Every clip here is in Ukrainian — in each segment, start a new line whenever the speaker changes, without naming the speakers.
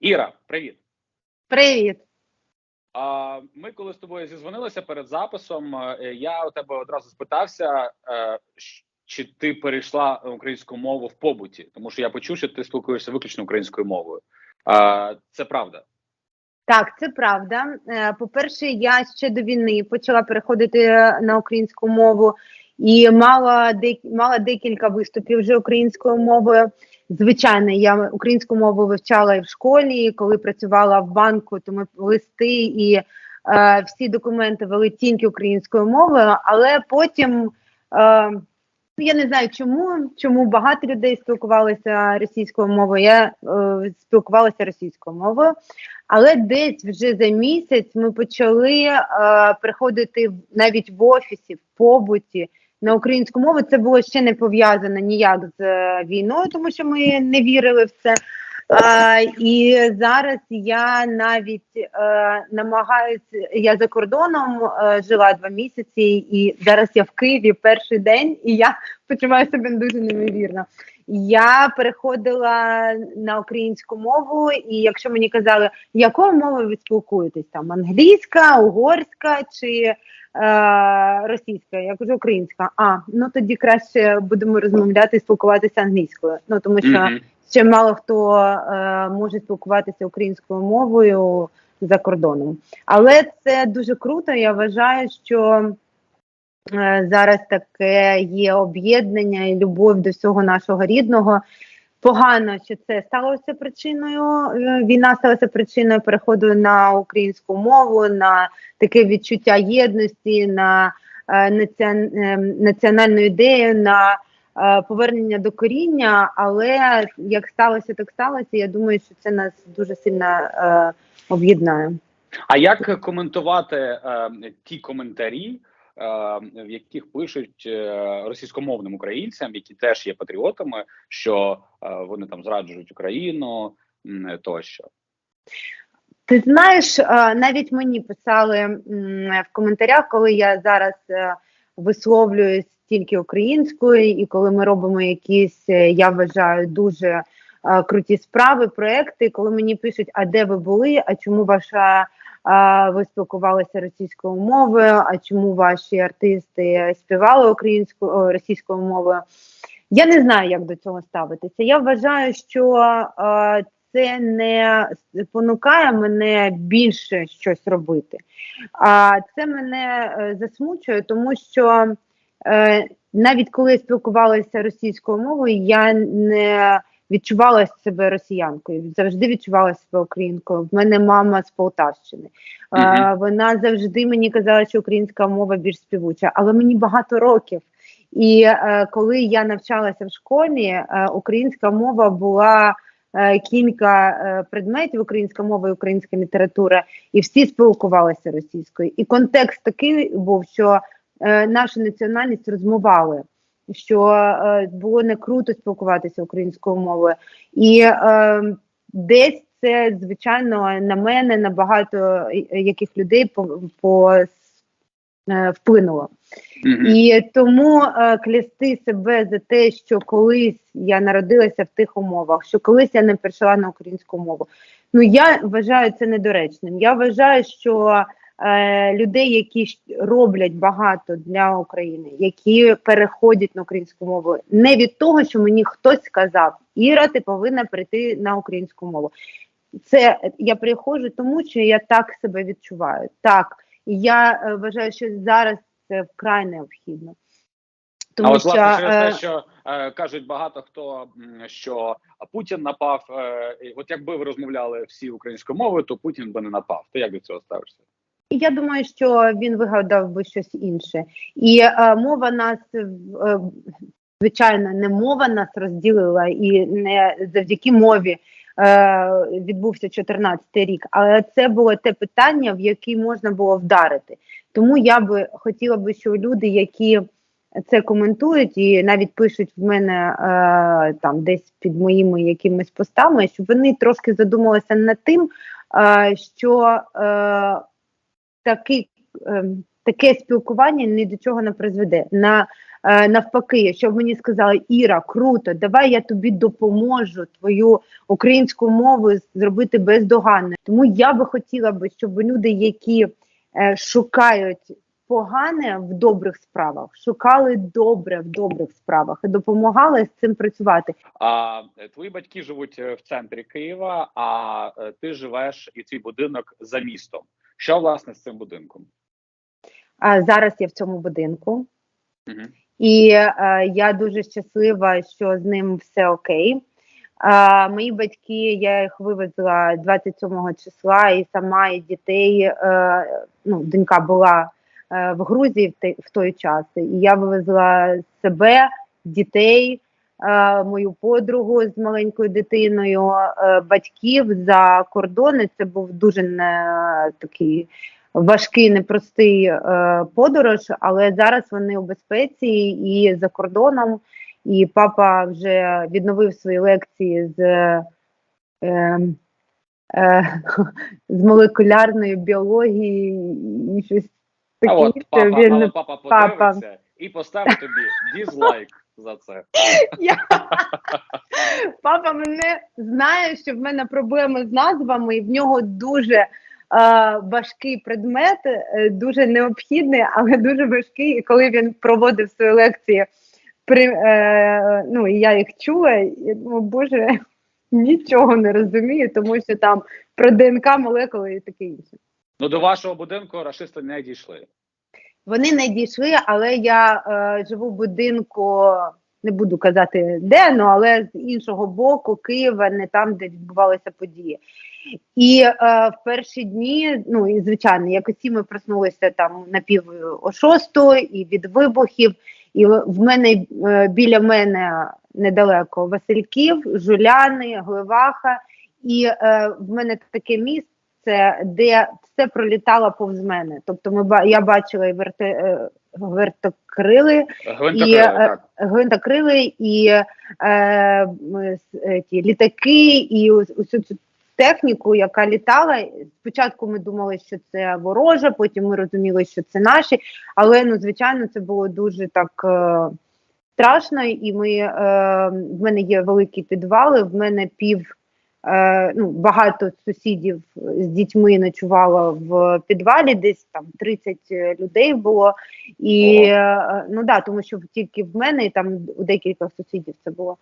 Іра, привіт.
Привіт.
А, Ми коли з тобою зізвонилися перед записом, е, я у тебе одразу спитався, е, чи ти перейшла українську мову в побуті, тому що я почув, що ти спілкуєшся виключно українською мовою. Це правда.
Так, це правда. Е, По-перше, я ще до війни почала переходити на українську мову і мала мала декілька виступів вже українською мовою. Звичайно, я українську мову вивчала і в школі, коли працювала в банку, то ми листи і е, всі документи вели тільки українською мовою, але потім. Е, Ну, Я не знаю, чому чому багато людей спілкувалися російською мовою. Я е, спілкувалася російською мовою, але десь вже за місяць ми почали е, приходити навіть в офісі, в побуті на українську мову. Це було ще не пов'язано ніяк з е, війною, тому що ми не вірили в це. А, і зараз я навіть е, намагаюся, я за кордоном е, жила два місяці, і зараз я в Києві перший день, і я почуваю себе дуже неймовірно. Я переходила на українську мову, і якщо мені казали, якою мовою ви спілкуєтесь, там англійська, угорська чи е, російська, я кажу українська. А ну тоді краще будемо розмовляти і спілкуватися англійською. Ну тому що
Мгм.
ще мало хто е, може спілкуватися українською мовою за кордоном. Але це дуже круто. Я вважаю, що зараз таке є об'єднання і любов до всього нашого рідного. Погано, що це сталося причиною. е, Війна сталася причиною переходу на українську мову, на таке відчуття єдності, на е, націон- е, національну ідею, на е, повернення до коріння. Але як сталося, так сталося. Я думаю, що це нас дуже сильно е, об'єднає.
А як коментувати е, ті коментарі, е, в яких пишуть е, російськомовним українцям, які теж є патріотами, що е, вони там зраджують Україну тощо?
Ти знаєш, е, навіть мені писали в коментарях, коли я зараз е, висловлююсь тільки українською, і коли ми робимо якісь, е, я вважаю, дуже е, круті справи, проекти, коли мені пишуть, а де ви були, а чому ваша е, ви спілкувалися російською мовою, а чому ваші артисти співали українською російською мовою? Я не знаю, як до цього ставитися. Я вважаю, що це не спонукає мене більше щось робити. А це мене е, засмучує, тому що е, навіть коли я спілкувалася російською мовою, я не відчувала себе росіянкою, завжди відчувала себе українкою. В мене мама з Полтавщини. Е,
Мгм.
вона завжди мені казала, що українська мова більш співуча, але мені багато років. І е, коли я навчалася в школі, е, українська мова була е, кілька е, предметів українська мова і українська література, і всі спілкувалися російською. І контекст такий був, що е, нашу національність розмовали, що е, було не круто спілкуватися українською мовою. І е, десь це, звичайно, на мене, на багато яких людей по, по е, вплинуло.
Мгм.
І тому е, клясти себе за те, що колись я народилася в тих умовах, що колись я не перейшла на українську мову. Ну я вважаю це недоречним. Я вважаю, що е, людей, які роблять багато для України, які переходять на українську мову, не від того, що мені хтось сказав, Іра, ти повинна прийти на українську мову. Це я приходжу, тому що я так себе відчуваю. Так, я е, вважаю, що зараз це вкрай необхідно. Тому
а от
що
власне через
е,
те, що е, кажуть багато хто, що Путін напав. Е, от якби ви розмовляли всі українською мовою, то Путін би не напав. Ти як до цього ставишся?
Я думаю, що він вигадав би щось інше, і е, мова нас е, звичайно не мова нас розділила, і не завдяки мові. е, Відбувся 14-й рік, але це було те питання, в яке можна було вдарити. Тому я би хотіла би, що люди, які це коментують і навіть пишуть в мене е, там десь під моїми якимись постами, щоб вони трошки задумалися над тим, е, що е, такий, е, таке спілкування ні до чого не призведе. На е, навпаки, щоб мені сказали, Іра, круто, давай я тобі допоможу твою українську мову зробити бездоганною. Тому я би хотіла би, щоб люди, які е, шукають погане в добрих справах, шукали добре в добрих справах і допомагали з цим працювати.
А е, твої батьки живуть в центрі Києва, а ти живеш і твій будинок за містом. Що власне з цим будинком?
А зараз я в цьому будинку.
Угу.
І е, я дуже щаслива, що з ним все окей. Е, мої батьки, я їх вивезла 27 числа, і сама і дітей. Е, ну, донька була е, в Грузії в, те, в той час. І я вивезла себе, дітей, мою подругу з маленькою дитиною, е, батьків за кордони. Це був дуже не такий важкий, непростий е, подорож, але зараз вони у безпеці і за кордоном. І папа вже відновив свої лекції з е, е, з молекулярної біології і щось
А от папа,
Він-
але папа подивиться і поставить тобі дізлайк за це.
Я... Папа мене знає, що в мене проблеми з назвами, і в нього дуже е, важкий предмет, е, дуже необхідний, але дуже важкий. І коли він проводив свої лекції, при, е, ну, і я їх чула, я думаю, боже, нічого не розумію, тому що там про ДНК, молекули і таке інше.
Ну до вашого будинку рашисти не дійшли.
Вони не дійшли, але я е, живу в будинку, не буду казати де, ну але з іншого боку Києва, не там, де відбувалися події. І е, в перші дні, ну і звичайно, як усі ми проснулися там на пів о шостої і від вибухів. І в мене е, біля мене недалеко Васильків, Жуляни, Гливаха. І е, в мене таке місце, де все пролітало повз мене. Тобто, ми я бачила і верте, е, вертокрили,
Гвинтокрили,
І, е,
так.
гвинтокрили і е, е, ті, літаки, і усю цю техніку, яка літала. Спочатку ми думали, що це ворожа, потім ми розуміли, що це наші. Але ну, звичайно, це було дуже так е, страшно. І ми е, в мене є великі підвали, в мене пів. Е, ну, багато сусідів з дітьми ночувало в підвалі, десь там 30 людей було. І е, ну да, тому що тільки в мене і там у декількох сусідів це було.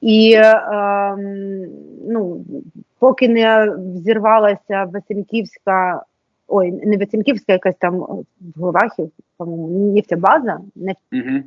І е, ем, ну, поки не взірвалася Васильківська, ой, не Васильківська, якась там в Главахів, по-моєму, нефтебаза, неф,
Угу.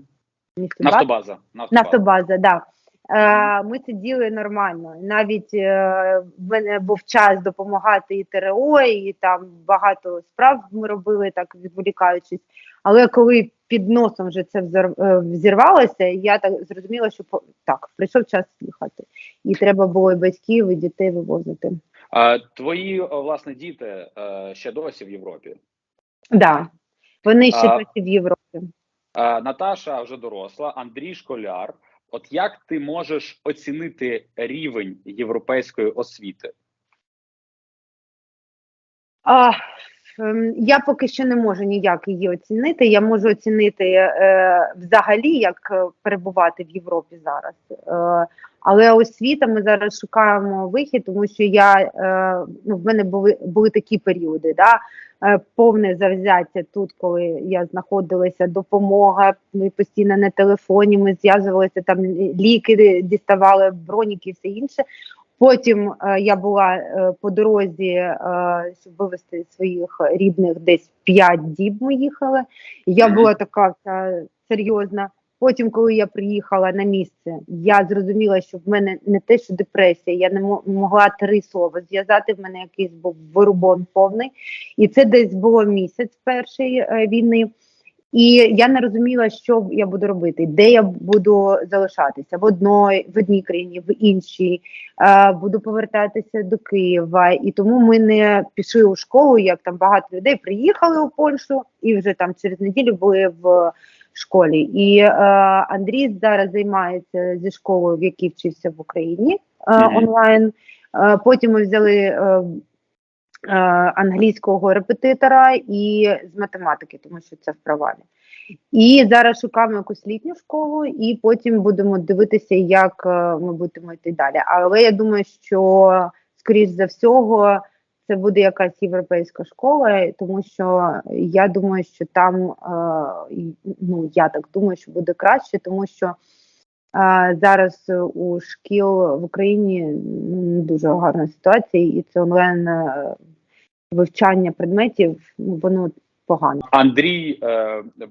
нефтебаза,
Нафтобаза. Нафтобаза.
Нафтобаза, да. Е, ми сиділи нормально. Навіть е, в мене був час допомагати і ТРО, і там багато справ ми робили, так відволікаючись. Але коли під носом вже це е, взірвалося, я так зрозуміла, що так, прийшов час їхати. І треба було і батьків, і дітей вивозити.
А, твої власне діти ще досі в Європі.
Да. Вони ще
А-
досі в Європі.
Наташа вже доросла, Андрій школяр. От як ти можеш оцінити рівень європейської освіти?
А, ем, я поки що не можу ніяк її оцінити. Я можу оцінити е, взагалі, як е, перебувати в Європі зараз. Е, але освіта ми зараз шукаємо вихід, тому що я е, ну, в мене були були такі періоди, да, повне завзяття тут, коли я знаходилася, допомога. Ми постійно на телефоні, ми зв'язувалися там ліки, діставали броніки і все інше. Потім е, я була е, по дорозі, е, щоб вивезти своїх рідних, десь 5 діб ми їхали. Я була така вся серйозна. Потім, коли я приїхала на місце, я зрозуміла, що в мене не те, що депресія, я не мо- могла три слова зв'язати. В мене якийсь був вирубон повний, і це десь було місяць першої е, війни. І я не розуміла, що я буду робити, де я буду залишатися в одної, в одній країні, в іншій. Е, буду повертатися до Києва. І тому ми не пішли у школу, як там багато людей приїхали у Польщу і вже там через неділю були в школі. І е, Андрій зараз займається зі школою, в якій вчився в Україні е, онлайн. Е, потім ми взяли. Е, англійського репетитора і з математики, тому що це в провалі. І зараз шукаємо якусь літню школу, і потім будемо дивитися, як е, ми будемо йти далі. Але я думаю, що скоріш за всього це буде якась європейська школа, тому що я думаю, що там е, ну я так думаю, що буде краще, тому що е, зараз у шкіл в Україні ну, не дуже гарна ситуація, і це онлайн е, вивчання предметів, ну воно погано.
Андрій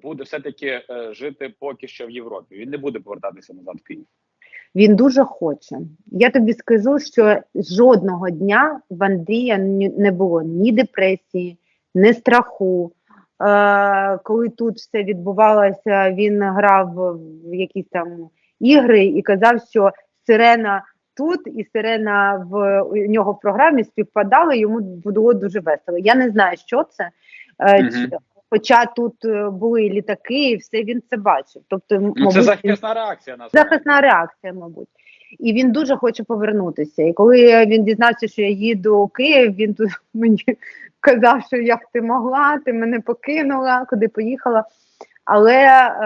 буде все таки жити поки що в Європі. Він не буде повертатися назад в Київ.
Він дуже хоче. Я тобі скажу, що жодного дня в Андрія не було ні депресії, ні страху. Е, коли тут все відбувалося, він грав в якісь там ігри і казав, що сирена тут і сирена в у нього в програмі співпадали, йому було дуже весело. Я не знаю, що це. Е,
Мгм.
Хоча тут е, були літаки, і все він це бачив. Тобто,
Ну, це захисна реакція насправді.
захисна реакція, мабуть. І він дуже хоче повернутися. І коли він дізнався, що я їду у Київ, він тут мені казав, що як ти могла, ти мене покинула, куди поїхала. Але е,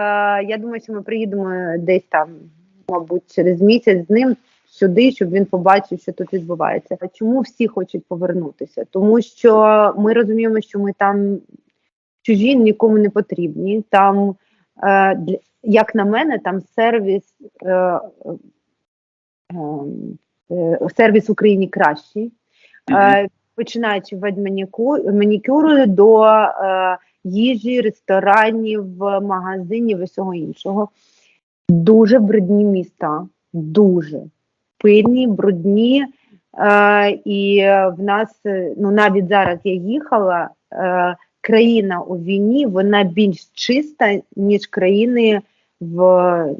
я думаю, що ми приїдемо десь там, мабуть, через місяць з ним сюди, щоб він побачив, що тут відбувається. Чому всі хочуть повернутися? Тому що ми розуміємо, що ми там чужі нікому не потрібні. Там, е, як на мене, там сервіс, е, е, е, сервіс в Україні кращий. Е, починаючи від манікю- манікюру до е, їжі, ресторанів, магазинів і всього іншого. Дуже брудні міста, дуже пильні, брудні. Е, і в нас, ну навіть зараз я їхала, е, країна у війні, вона більш чиста, ніж країни в,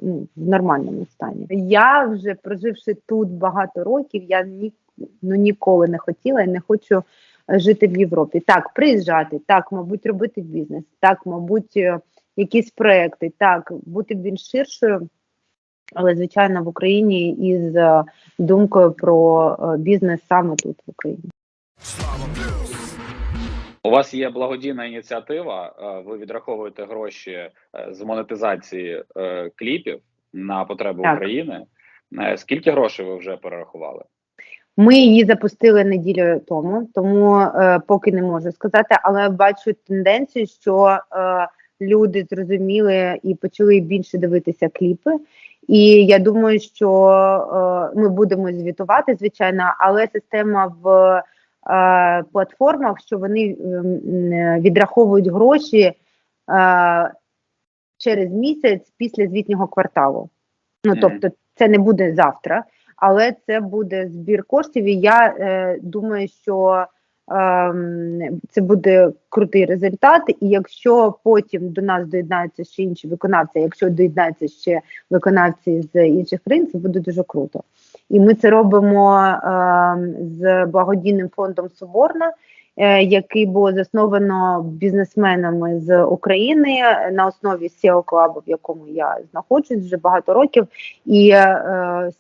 ну, в нормальному стані. Я вже проживши тут багато років, я ні, ну, ніколи не хотіла і не хочу жити в Європі. Так, приїжджати, так, мабуть, робити бізнес, так, мабуть, е, якісь проекти, так, бути більш ширшою. Але, звичайно, в Україні із е, думкою про е, бізнес саме тут в Україні.
У вас є благодійна ініціатива. е, Ви відраховуєте гроші е, з монетизації е, кліпів на потреби
Так.
України. Скільки грошей ви вже перерахували?
Ми її запустили неділю тому, тому е, поки не можу сказати, але бачу тенденцію, що е, люди зрозуміли і почали більше дивитися кліпи. І я думаю, що е, ми будемо звітувати, звичайно, але система в платформах, що вони ем, е, відраховують гроші е, через місяць після звітнього кварталу. Ну тобто, це не буде завтра але це буде збір коштів. І я е, думаю, що це буде крутий результат. І якщо потім до нас доєднаються ще інші виконавці, якщо доєднаються ще виконавці з інших країн, це буде дуже круто. І ми це робимо ем, з благодійним фондом Соборна. е, Який було засновано бізнесменами з України на основі SEO Club, в якому я знаходжусь вже багато років, і е,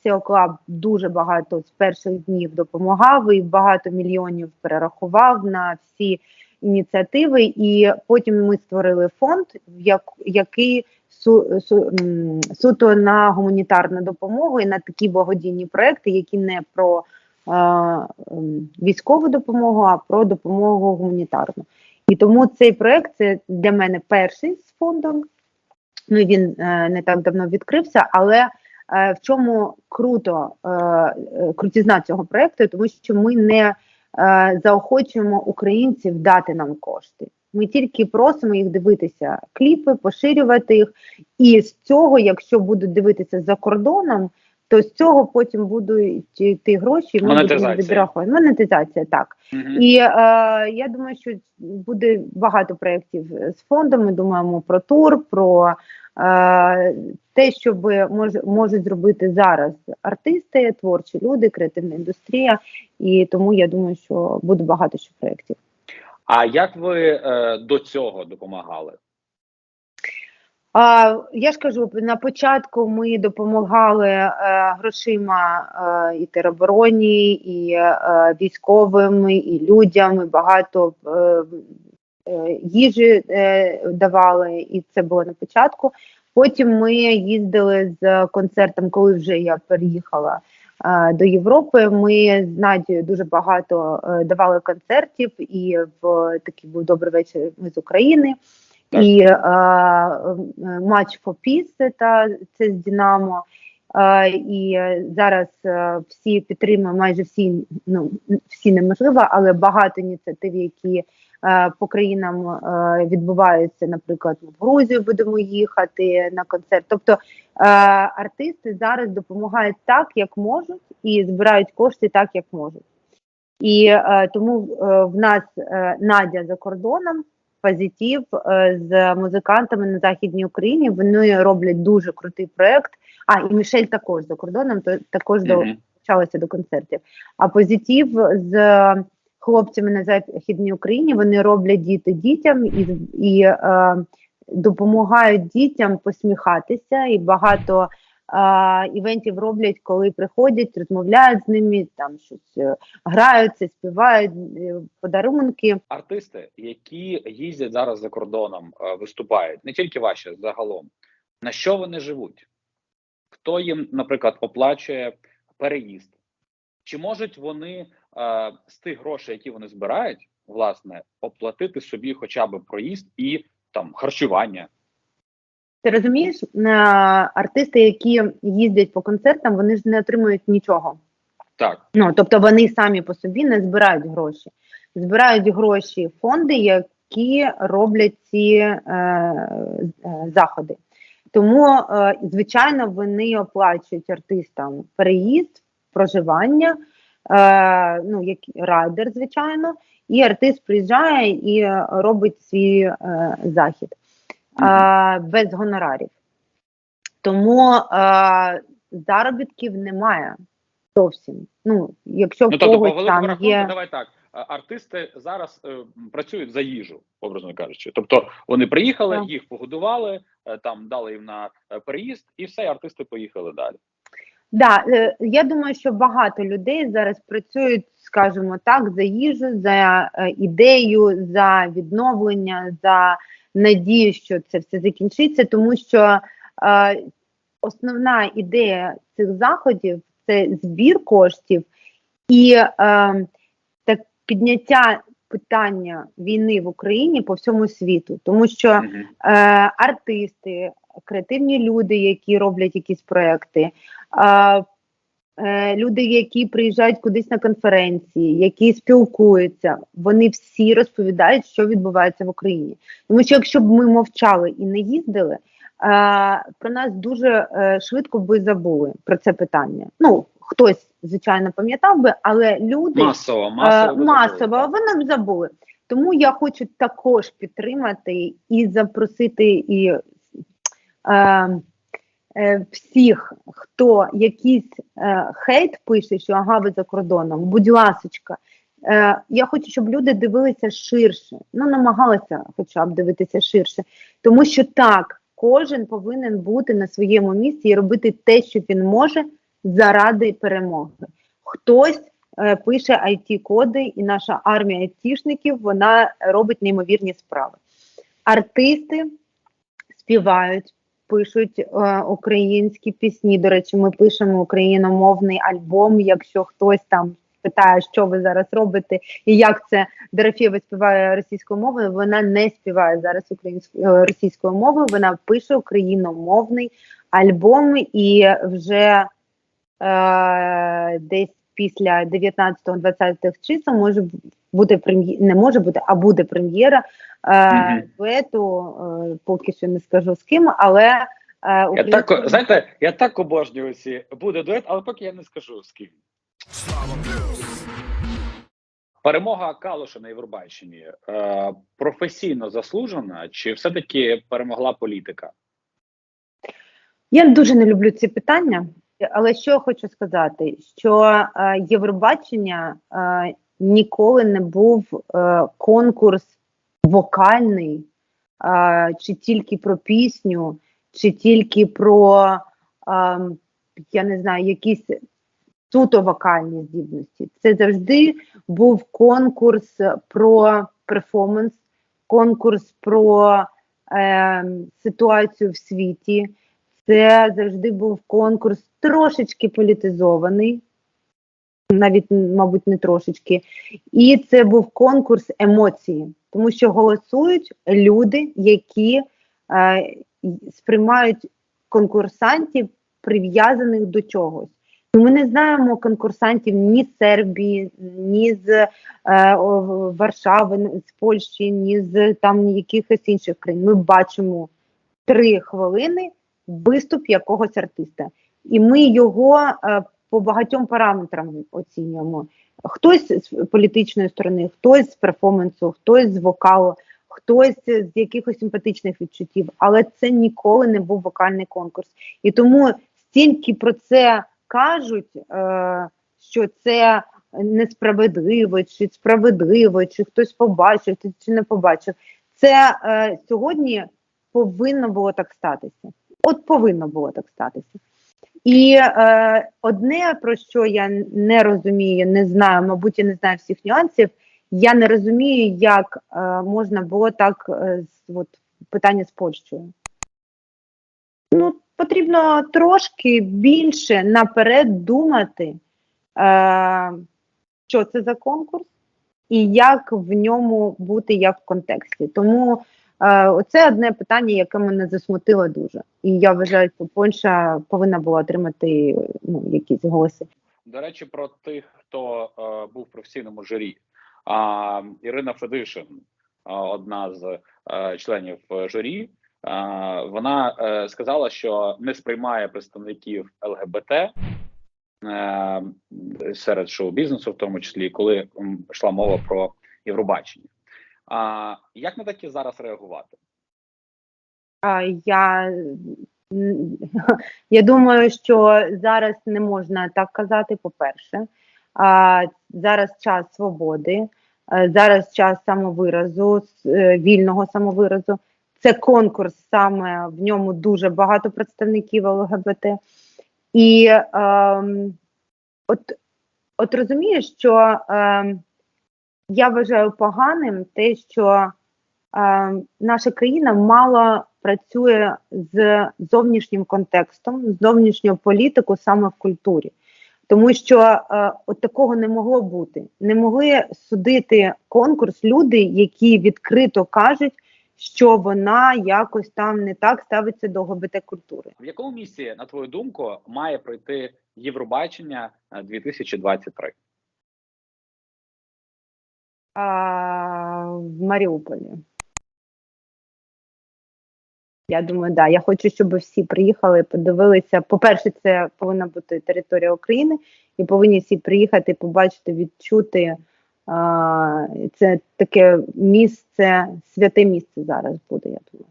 SEO Club дуже багато з перших днів допомагав і багато мільйонів перерахував на всі ініціативи. І потім ми створили фонд, як, який су, су, суто на гуманітарну допомогу і на такі благодійні проекти, які не про військову допомогу, а про допомогу гуманітарну. І тому цей проект це для мене перший з фондом. Ну він е, не так давно відкрився, але е, в чому круто е, крутізна цього проекту, тому що ми не заохочуємо українців дати нам кошти. Ми тільки просимо їх дивитися кліпи, поширювати їх. І з цього, якщо будуть дивитися за кордоном, то з цього потім будуть йти гроші. і Ми будемо
Монетизація.
відраховувати. Монетизація, так.
Мгм.
І е, я думаю, що буде багато проєктів з фондом. Ми думаємо про тур, про е, те, що мож, можуть зробити зараз артисти, творчі люди, креативна індустрія. І тому я думаю, що буде багато ще проєктів.
А як ви е, до цього допомагали?
А, я ж кажу, на початку ми допомагали е, грошима е, і теробороні, і е, військовим, і людям, і багато е, е, їжі е, давали, і це було на початку. Потім ми їздили з концертом, коли вже я переїхала до Європи. Ми з Надією дуже багато е, давали концертів, і в такий був добрий вечір. Ми з України.
Так.
І е, е, матч for Peace, та, це з Динамо. Е, і е, зараз е, всі підтримують, майже всі, ну всі неможливо, але багато ініціатив, які е, по країнам е, відбуваються. Наприклад, в Грузію будемо їхати на концерт. Тобто е, артисти зараз допомагають так, як можуть, і збирають кошти так, як можуть. І е, тому е, в нас е, Надя за кордоном. Позитив е, з музикантами на західній Україні. Вони роблять дуже крутий проект. А і Мішель також за кордоном, то також до
Мгм.
долучалася до концертів. А позитив з хлопцями на західній Україні вони роблять діти дітям і, і е, допомагають дітям посміхатися. І багато е, івентів роблять, коли приходять, розмовляють з ними, там щось е, граються, співають е, подарунки.
Артисти, які їздять зараз за кордоном, е, виступають, не тільки ваші, загалом, на що вони живуть? Хто їм, наприклад, оплачує переїзд? Чи можуть вони е, з тих грошей, які вони збирають, власне, оплатити собі хоча б проїзд і там харчування?
Ти розумієш, артисти, які їздять по концертам, вони ж не отримують нічого.
Так,
Ну тобто вони самі по собі не збирають гроші, збирають гроші фонди, які роблять ці е, е, заходи. Тому, е, звичайно, вони оплачують артистам переїзд, проживання, е, ну як райдер, звичайно, і артист приїжджає і е, робить свій е, захід е, без гонорарів. Тому е, заробітків немає зовсім. Ну, якщо
ну
в
тобто,
когось
великому
там
рахунку,
є.
давай так. Артисти зараз е, працюють за їжу, образно кажучи. Тобто вони приїхали, їх погодували, е, там дали їм на е, переїзд, і все, артисти поїхали далі.
Да, е, я думаю, що багато людей зараз працюють, скажімо так, за їжу, за е, ідею, за відновлення, за надію, що це все закінчиться, тому що е, основна ідея цих заходів це збір коштів і е, так підняття питання війни в Україні по всьому світу, тому що е, артисти, креативні люди, які роблять якісь проекти, люди, які приїжджають кудись на конференції, які спілкуються, вони всі розповідають, що відбувається в Україні. Тому що якщо б ми мовчали і не їздили, е, про нас дуже е, швидко би забули про це питання. Ну, хтось, звичайно, пам'ятав би, але люди
Масово, масово.
Е, масово,
забули,
вони б забули. Тому я хочу також підтримати і запросити і е, е, всіх, хто якийсь е, хейт пише, що ага, ви за кордоном, будь ласочка. Е, я хочу, щоб люди дивилися ширше, ну намагалися хоча б дивитися ширше, тому що так, кожен повинен бути на своєму місці і робити те, що він може заради перемоги. Хтось е, пише it коди і наша армія айтішників вона робить неймовірні справи. Артисти співають, пишуть е, українські пісні. До речі, ми пишемо україномовний альбом. Якщо хтось там питає, що ви зараз робите, і як це Дорофєва співає російською мовою, вона не співає зараз українською е, російською мовою. Вона пише україномовний альбом і вже е, десь після 19-20 чисел може бути прем'єра, не може бути, а буде прем'єра е, дуету, е, поки що не скажу з ким, але е,
Я
українською-
так, знаєте, я так обожнюю ці буде дует, але поки я не скажу з ким. Перемога Калуша на Євробаченні е, професійно заслужена, чи все-таки перемогла політика?
Я дуже не люблю ці питання, але що я хочу сказати, що е, Євробачення е, ніколи не був е, конкурс вокальний, чи тільки про пісню, чи тільки про я не знаю, якісь суто вокальні здібності. Це завжди був конкурс про перформанс, конкурс про е, ситуацію в світі. Це завжди був конкурс трошечки політизований, навіть, мабуть, не трошечки. І це був конкурс емоції, тому що голосують люди, які е, сприймають конкурсантів прив'язаних до чогось. Ну, Ми не знаємо конкурсантів ні з Сербії, ні з е, о, Варшави, з Польщі, ні з там якихось інших країн. Ми бачимо три хвилини виступ якогось артиста, і ми його е, по багатьом параметрам оцінюємо. Хтось з політичної сторони, хтось з перформансу, хтось з вокалу, хтось з якихось симпатичних відчуттів, але це ніколи не був вокальний конкурс. І тому стільки про це кажуть, е, що це несправедливо, чи справедливо, чи хтось побачив, чи- не побачив. Це е, сьогодні повинно було так статися. От повинно було так статися. І е, одне, про що я не розумію, не знаю, мабуть, я не знаю всіх нюансів. Я не розумію, як е, можна було так е, от, питання з Польщею. Ну, потрібно трошки більше наперед думати, е, що це за конкурс і як в ньому бути як в контексті. Тому оце одне питання, яке мене засмутило дуже. І я вважаю, що Польща повинна була отримати ну, якісь голоси.
До речі, про тих, хто е, був в професійному журі. А, Ірина Федишин, е, одна з е, членів е, журі, е, вона е, сказала, що не сприймає представників ЛГБТ е, серед шоу-бізнесу, в тому числі, коли йшла мова про Євробачення. А як на такі зараз реагувати?
А, я, я думаю, що зараз не можна так казати, по-перше. А, зараз час свободи, е, зараз час самовиразу, е, вільного самовиразу. Це конкурс, саме в ньому дуже багато представників ЛГБТ. І ем, от, от розумієш, що ем, я вважаю поганим те, що е, наша країна мало працює з зовнішнім контекстом, з зовнішньою політикою саме в культурі. Тому що е, от такого не могло бути. Не могли судити конкурс люди, які відкрито кажуть, що вона якось там не так ставиться до ГБТ культури.
В якому місці, на твою думку, має пройти Євробачення е, 2023?
В Маріуполі. Я думаю, да. Я хочу, щоб всі приїхали, подивилися. По-перше, це повинна бути територія України, і повинні всі приїхати, побачити, відчути. Це таке місце, святе місце зараз буде, я думаю.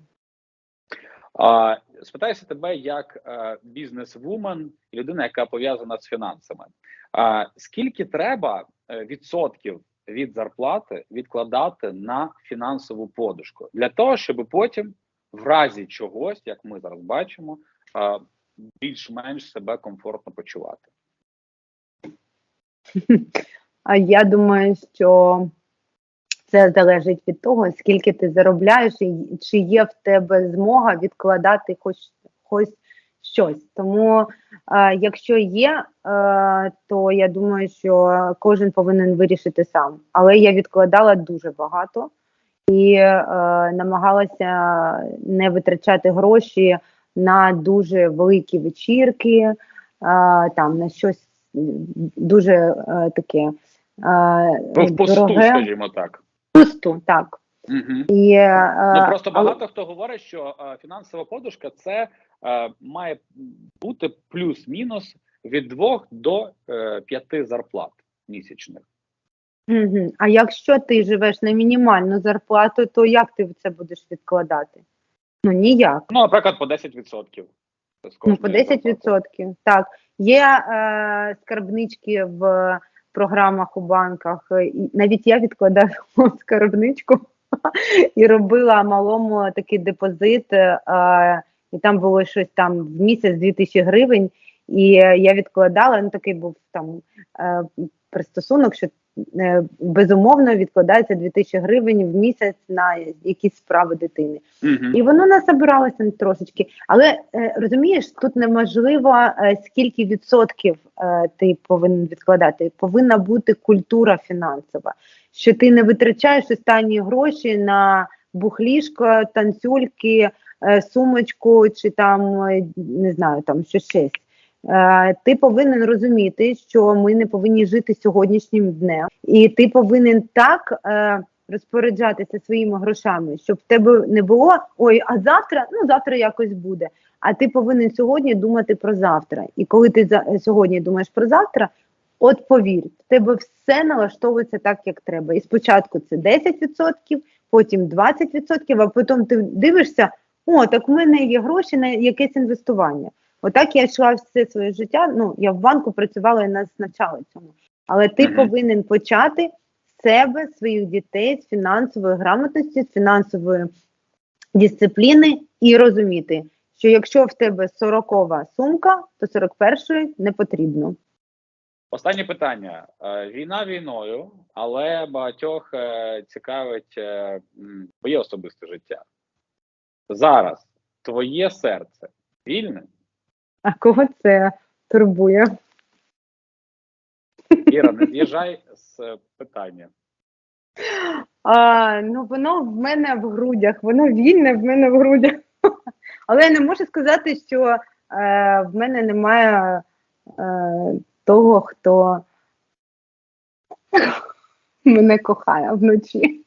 А, спитаюся тебе як е, бізнес-вумен людина, яка пов'язана з фінансами. А, скільки треба е, відсотків від зарплати відкладати на фінансову подушку для того, щоб потім, в разі чогось, як ми зараз бачимо, більш-менш себе комфортно почувати?
А я думаю, що це залежить від того, скільки ти заробляєш, і чи є в тебе змога відкладати хоч, хоч щось. Тому, е, якщо є, е, то я думаю, що кожен повинен вирішити сам. Але я відкладала дуже багато і е, намагалася не витрачати гроші на дуже великі вечірки, е, там на щось дуже е, таке. е,
Ну, в посту,
дороге.
скажімо так.
Пусту, так.
Угу.
І, е,
Ну просто
але-
багато хто говорить, що е, фінансова подушка це е, має бути плюс-мінус від двох до п'яти зарплат місячних.
Мгм. А якщо ти живеш на мінімальну зарплату, то як ти це будеш відкладати? Ну ніяк.
Ну, наприклад, по 10%. з
Ну, по
кожної зарплати.
10%. Так. Є е, скарбнички в програмах у банках. і Навіть я відкладаю скарбничку і робила малому такий депозит, е, і там було щось там в місяць 2000 гривень. І я відкладала, ну такий був там е, пристосунок, що е, безумовно відкладається 2000 гривень в місяць на якісь справи дитини.
Мгм.
І воно насобиралося трошечки. Але е, розумієш, тут неможливо е, скільки відсотків е, ти повинен відкладати. Повинна бути культура фінансова, що ти не витрачаєш останні гроші на бухлішко, танцюльки, е, сумочку чи там е, не знаю, там що щось. Е, Ти повинен розуміти, що ми не повинні жити сьогоднішнім днем, і ти повинен так е, розпоряджатися своїми грошами, щоб в тебе не було ой, а завтра, ну завтра якось буде. А ти повинен сьогодні думати про завтра. І коли ти за сьогодні думаєш про завтра, от повір, в тебе все налаштовується так, як треба. І спочатку це 10%, потім 20%, а потім ти дивишся, о, так в мене є гроші на якесь інвестування. Отак я йшла все своє життя. Ну, я в банку працювала і нас навчали цьому. Але ти повинен почати з себе, своїх дітей, з фінансової грамотності, з фінансової дисципліни і розуміти, що якщо в тебе 40 сумка, то 41 не потрібно.
Останнє питання. Е, Війна війною, але багатьох е, цікавить е, твоє особисте життя. Зараз твоє серце вільне?
А кого це турбує?
Іра, не з'їжджай з питання.
А, ну воно в мене в грудях, воно вільне в мене в грудях. Але я не можу сказати, що е, в мене немає е, того, хто мене кохає вночі.